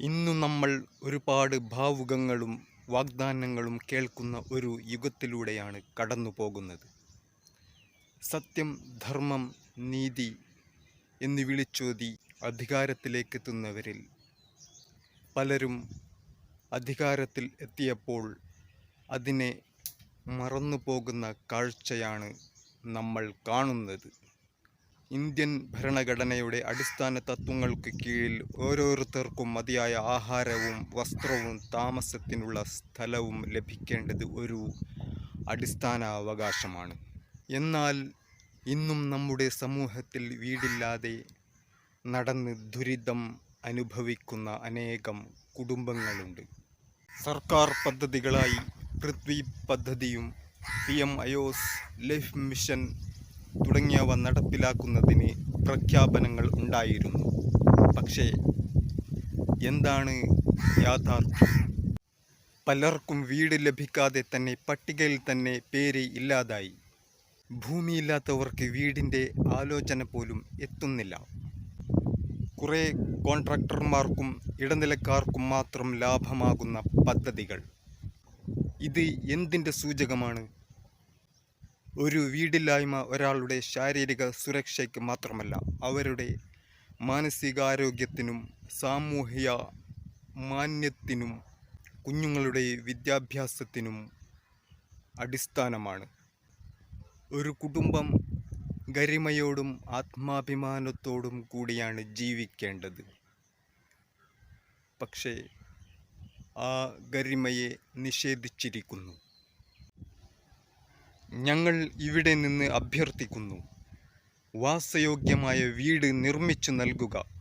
ഇന്നു നമ്മൾ ഒരുപാട് ഭാവുകങ്ങളും വാഗ്ദാനങ്ങളും കേൾക്കുന്ന ഒരു യുഗത്തിലൂടെയാണ് കടന്നു പോകുന്നത്. സത്യം ധർമ്മം നീതി എന്ന് വിളിച്ചോതി അധികാരത്തിലേക്കെത്തുന്നവരിൽ പലരും അധികാരത്തിൽ എത്തിയപ്പോൾ അതിനെ മറന്നു പോകുന്ന കാഴ്ചയാണ് നമ്മൾ കാണുന്നത്. ഇന്ത്യൻ ഭരണഘടനയുടെ അടിസ്ഥാന തത്വങ്ങൾക്ക് കീഴിൽ ഓരോരുത്തർക്കും മതിയായ ആഹാരവും വസ്ത്രവും താമസത്തിനുള്ള സ്ഥലവും ലഭിക്കേണ്ടത് ഒരു അടിസ്ഥാന അവകാശമാണ്. എന്നാൽ ഇന്നും നമ്മുടെ സമൂഹത്തിൽ വീടില്ലാതെ നടന്ന് ദുരിതം അനുഭവിക്കുന്ന അനേകം കുടുംബങ്ങളുണ്ട്. സർക്കാർ പദ്ധതികളായി പൃഥ്വി പദ്ധതിയും പി എം അയോസ് ലൈഫ് മിഷൻ തുടങ്ങിയവ നടപ്പിലാക്കുന്നതിന് പ്രഖ്യാപനങ്ങൾ ഉണ്ടായിരുന്നു. പക്ഷേ എന്താണ് യാഥാർത്ഥ്യം? പലർക്കും വീട് ലഭിക്കാതെ തന്നെ പട്ടികയിൽ തന്നെ പേര് ഇല്ലാതായി. ഭൂമിയില്ലാത്തവർക്ക് വീടിന്റെ ആലോചന പോലും എത്തുന്നില്ല. കുറേ കോൺട്രാക്ടർമാർക്കും ഇടനിലക്കാർക്കും മാത്രം ലാഭമാകുന്ന പദ്ധതികൾ. ഇത് എന്തിന്റെ സൂചകമാണ്? ഒരു വീടില്ലായ്മ ഒരാളുടെ ശാരീരിക സുരക്ഷയ്ക്ക് മാത്രമല്ല അവരുടെ മാനസികാരോഗ്യത്തിനും സാമൂഹിക മാന്യത്തിനും കുഞ്ഞുങ്ങളുടെ വിദ്യാഭ്യാസത്തിനും അടിസ്ഥാനമാണ്. ഒരു കുടുംബം ഗരിമയോടും ആത്മാഭിമാനത്തോടും കൂടിയാണ് ജീവിക്കേണ്ടത്. പക്ഷേ ആ ഗരിമയെ നിഷേധിച്ചിരിക്കുന്നു. ഞങ്ങൾ ഇവിടെ നിന്ന് അഭ്യർത്ഥിക്കുന്നു. വാസയോഗ്യമായ വീട് നിർമ്മിച്ചു നൽകുക.